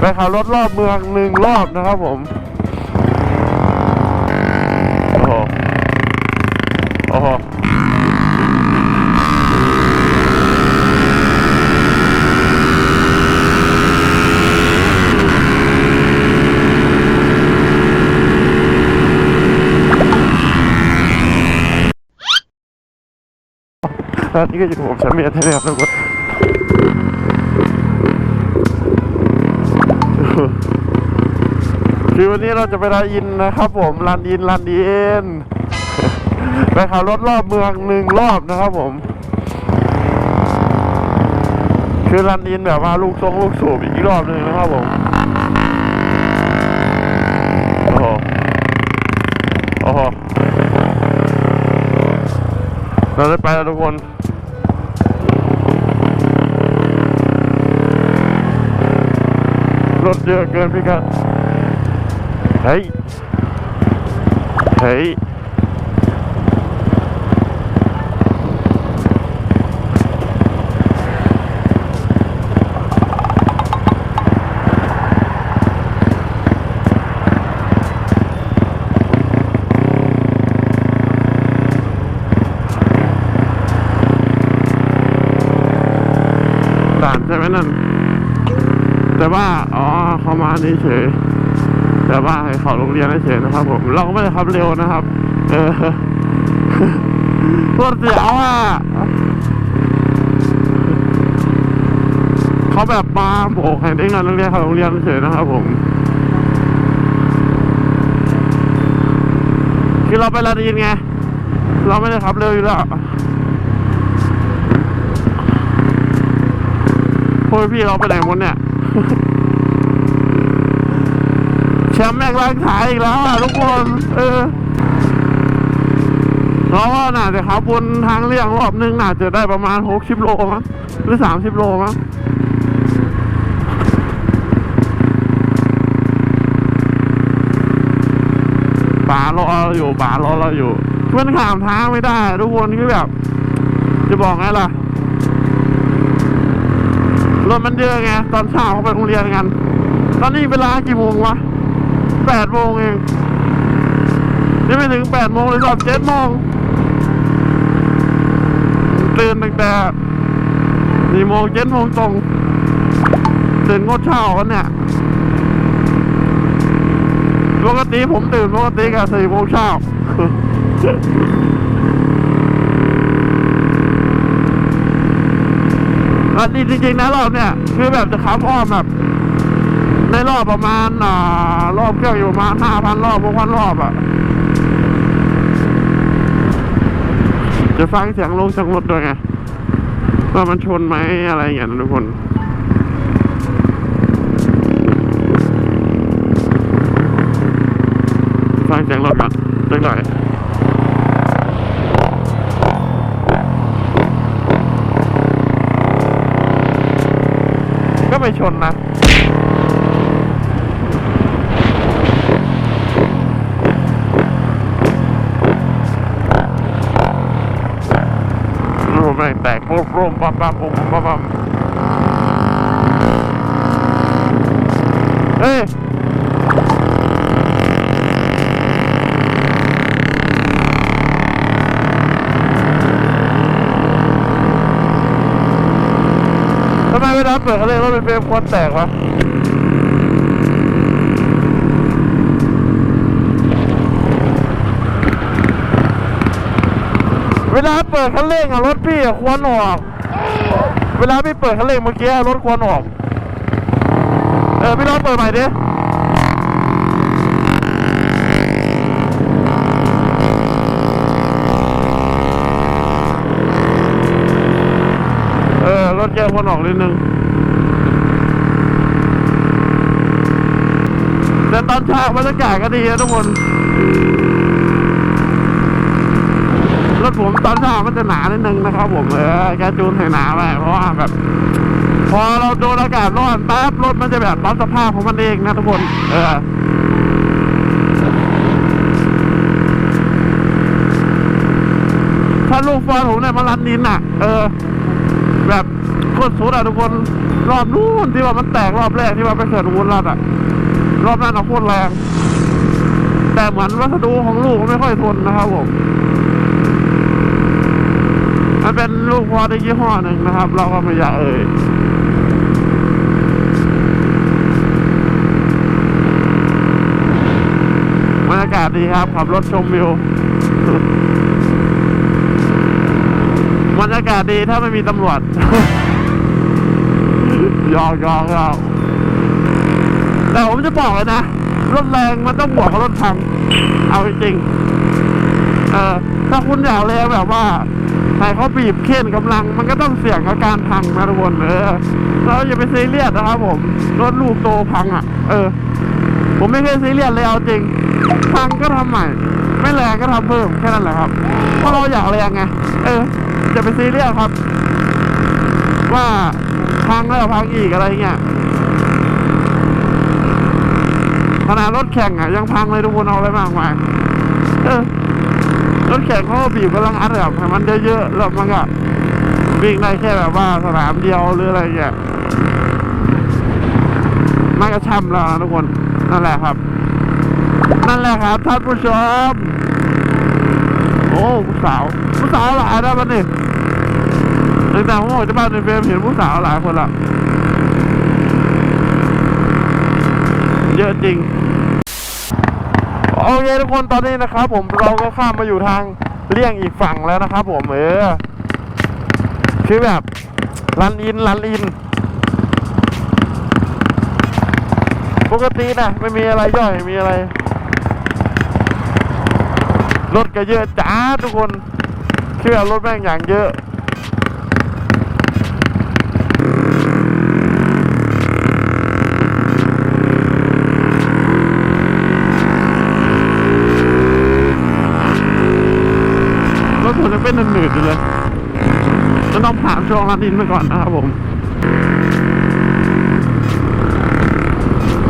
ไปขับรถรอบเมืองหนึ่งรอบนะครับผม โอ้โห โอ้โหตอนนี้ก็อยู่กับผมแชมป์เมียเทเลครับทุกคน คือวันนี้เราจะไปรันอินนะครับ ผมรันอินรันอินไปขับรถรอบเมืองหนึ่งรอบนะครับ ผม คือรันอินแบบว่าลูกทรงลูกสูบอีกรอบหนึ่งนะครับผมโอ้โหโอ้โหเราได้ไปแล้วทุกคนรถเยอะเกินพี่กัด เฮ้ย เฮ้ย ด่านใช่ไหมนั่น แต่ว่า อ๋อเขามานี่เฉย แต่ว่าให้เขาโรงเรียนเฉยนะครับ ผม เราก็ไม่ได้ขับเร็วนะครับ เออรถเสียวอะเขาแบบมาโบกให้เด็กนักเรียนเขาโรงเรียนเฉยนะครับ ผมคือเราไปลาดีนไงเราไม่ได้ขับเร็วอยู่แล้วพวกพี่เราไปไหนหมดเนี่ย มป์แม็กล้างขายอีกแล้วอะทุกคน เออเราว่าน่าจะขับบนทางเลี่ยงรอบนึงน่าจะได้ประมาณหกสิบโลมั้งหรือสามสิบโลมั้งป่ารอเราอยู่ป่ารอเราอยู่มันข้ามทางไม่ได้ ทุกคนคือแบบ จะบอกไงล่ะรถมันเยอะไงตอนเช้าเขาไปโรงเรียนกัน ตอนนี้เวลากี่โมงวะ แปดโมงเองยังไม่ถึงแปดโมงเลยสอบเจ็ดโมงตื่นตั้งแต่สี่โมงเจ็ดโมงตรงตื่นงดเช้ากันเนี่ยปกติผมตื่นปกติกับสี่โมงเช้าอันนี้จริงๆนะเรอบเนี่ย คือแบบจะขับอ้อมแบบ ในรอบประมาณอ่ารอบเครื่องอยู่ประมาณห้าพันรอบหกพันรอบอะ่ะจะฟังเสียงลงจากรถด้วยไงว่ามันชนไหมอะไรอย่างเงี้ยนทุกคนฟังเสียงรถก่อนสักหน่อยก็ไปชนนะ รูปแม่งแตกโป๊ะโป๊ะปั๊มปั๊มปั๊มปั๊มปั๊มเฮ้ยทำไมเวลาเปิดเขาเรียกว่าเป็นเฟรมควันแตกวะ เวลาเปิดคันเร่งอะรถพี่อะควันออก เวลาพี่เปิดคันเร่งเมื่อกี้รถควันออก เออพี่ลองเปิดใหม่ดิเออรถแกควันออกนิดนึงแต่ตอนเช้าบรรยากาศก็ดีนะทุกคน ร ถผมตอนเช้ามันจะหนานิดนึงนะครับ ผมเออแกจูนให้หนาไปเพราะว่าแบบ พอเราโดนอากาศร้อนแป๊บรถมันจะแบบรับสภาพของมันเองนะทุกคน เออถ้าลูกฟอนผมเนี่ยมารันนินอะ เออ แบบโคตรสุดอะทุกคนรอบนู้นที่ว่ามันแตกรอบแรกที่ว่าไปเกิดอุบุญรัตน์อะรอบนั้นเอาโคตรแรง แต่เหมือนวัสดุของลูกมันไม่ค่อยทนนะครับผม มันเป็นลูกพอได้ยี่ห้อหนึ่งนะครับ เราก็ไม่อยากเอ่ยบรรยากาศดีครับ ขับรถชมวิวบรรยากาศดีถ้าไม่มีตำรวจยอกยอกยอกแต่ผมจะบอกเลยนะ รถแรงมันต้องบวกกับรถพัง เอาจริงๆเออถ้าคุณอยากแรงแบบว่า ให้เขาบีบเค้นกำลัง มันก็ต้องเสี่ยงกับการพังนะทุกคนเออเราอย่าไปซีเรียสนะครับผมรถลูกโตพังอะ เออ ผมไม่เคยซีเรียสเลยเอาจริง พังก็ทำใหม่ ไม่แรงก็ทำเพิ่มแค่นั้นแหละครับเพราะเราอยากแรงไงเอออย่าไปซีเรียสครับ ว่าพังแล้วพังอีกอะไรเงี้ยขนาดรถแข่งอะยังพังเลยทุกคนเอาไปมากมายเออ รถแข่งเขาบีบกำลังอัดแบบให้มันเยอะๆแล้วมันก็วิ่งได้แค่แบบว่าสนามเดียวหรืออะไรเงี้ยมันก็ช่ำแล้วนะทุกคนนั่นแหละครับ นั่นแหละครับท่านผู้ชมโอ้ผู้สาวผู้สาวหลายนะมันนี่ตั้งแต่ผมออกจากบ้านในเฟรมเห็นผู้สาวหลายคนละเยอะจริง โอเคทุกคนตอนนี้นะครับ ผมเราก็ข้ามมาอยู่ทางเลี่ยงอีกฝั่งแล้วนะครับผมเออคือแบบลันอินลันอิน ปกตินะไม่มีอะไรย่อยไม่มีอะไร รถก็เยอะจ้าทุกคน เชื่อรถแม่งอย่างเยอะ นหนืดอยู่เลยจะต้องผ่านช่วงลาดินไปก่อนนะครับผม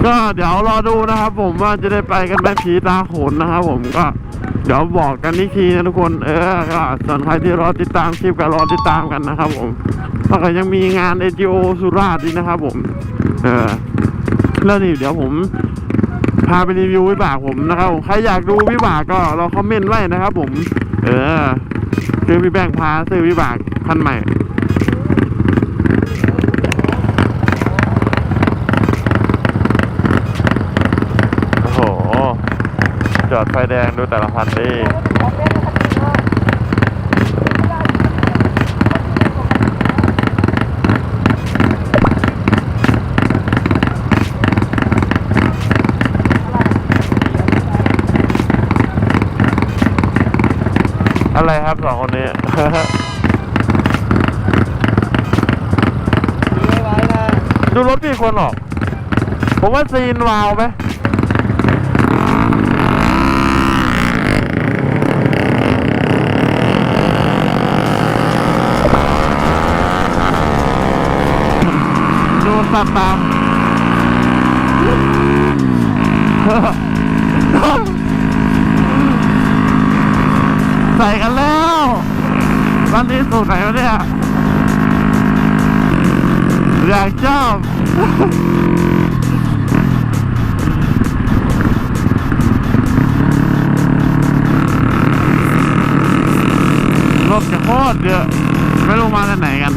ก็เดี๋ยวรอดูนะครับผมว่าจะได้ไปกันไหมผีตาโขนนะครับผมก็เดี๋ยวบอกกันอีกทีนะทุกคน เออก็ส่วนใครที่รอติดตามคลิปก็รอติดตามกันนะครับผมแล้วก็ยังมีงาน NGO สุราษฎร์อีกนะครับผม เออแล้วนี่เดี๋ยวผมพาไปรีวิววิบากผมนะครับผมใครอยากดูวิบากก็รอคอมเมนต์ไว้นะครับผม เออ ซื้อพี่แบงค์พาซื้อวิบากคันใหม่โอ้โหจอดไฟแดงดูแต่ละคันดิ อะไรครับสองคนนี้ดูรถพี่คนออก ผมว่าซีนวาวไหมดูสัตว์ตาม ใส่กันแล้วร้านนี้สูตรไหนวะเนี่ยอยากชอบรถจะโคตรเยอะไม่รู้มาจากไหนกัน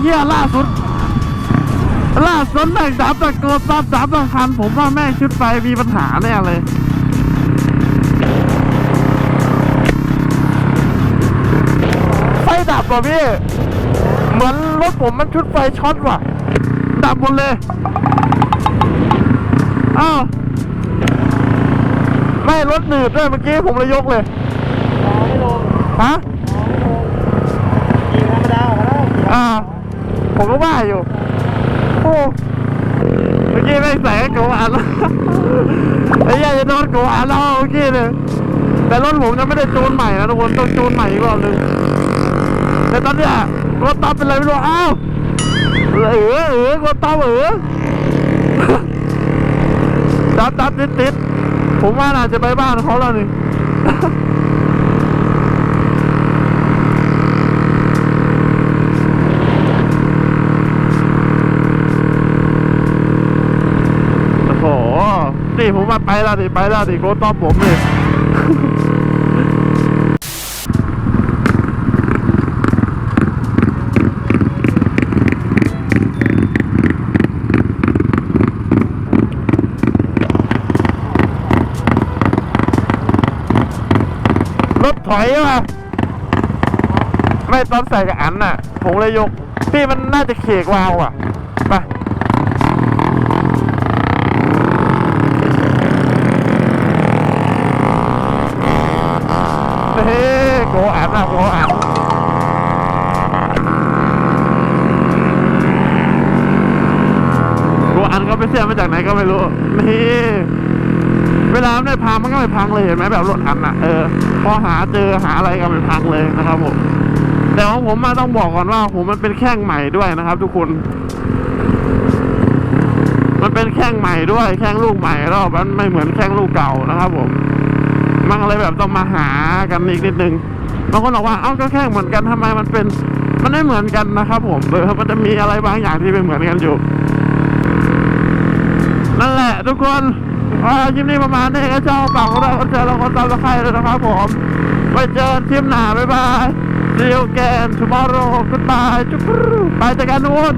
เหี้ยล่าสุด ล่าสุดแม่งสามตะโกนตามสามตะคัน ผมว่าแม่งชุดไฟมีปัญหาแน่เลยไฟดับว่ะพี่ เหมือนรถผมมันชุดไฟช็อตว่ะ ดับหมดเลยอ้าวไม่รถหนืดด้วยเมื่อกี้ผมเลยยกเลยฮะขี่ธรรมดาก็ได้อ่า ผมก็ว่าอยู่ โอ้เมื่อกี้ไม่ใส่กโกอันแล้วไอ้เหี้ยจะโดนโกอันแล้วเมื่อกี้เลยแต่รถผมยังไม่ได้จูนใหม่นะทุกคนต้องจูนใหม่อีกรอบหนึงแต่ตอนเนี้ยรถตอบเป็นไรไม่รู้อ้าวเออเออเออรถตอบเออตัดตัดติดติดผมว่าน่าจะไปบ้านเขาแล้วนี่ โอ้โห นี่ผมมาไปแล้วดิไปแล้วดิโกต้อมผมเลยรถถอยมาไม่ตอนใส่กับอันน่ะ ผมเลยยก พี่มันน่าจะเขกวาวอะ ไป เฮ้ กอันอะโกอันกอันเขาไปเสียมาจากไหนก็ไม่รู้ นี่ เวลาไม่พังมันก็ไม่พังเลยเห็นไหมแบบรถอันอะเออ พอหาเจอหาอะไรก็ไม่พังเลยนะครับผม แต่ของผมมาต้องบอกก่อนว่าผมมันเป็นแข้งใหม่ด้วยนะครับ ทุกคน มันเป็นแข้งใหม่ด้วย แข้งลูกใหม่แล้วมันไม่เหมือนแข้งลูกเก่านะครับผมมันเลยแบบต้องมาหากันอีกนิดนึง บางคนบอกว่าเอ้าก็แค่เหมือนกันทำไมมันเป็นมันไม่เหมือนกันนะครับ ผมเออมันจะมีอะไรบางอย่างที่เป็นเหมือนกันอยู่นั่นแหละทุกคนอ่าคลิปนี้ประมาณนี้ก็เจ้าเป่าก็ได้ก็เจอเราคนตามตะไคร้เลยนะครับผมไปเจอกันคลิปหน้าบ๊ายบาย See you again tomorrow goodbye จุ๊บไปเจอกันทุกคน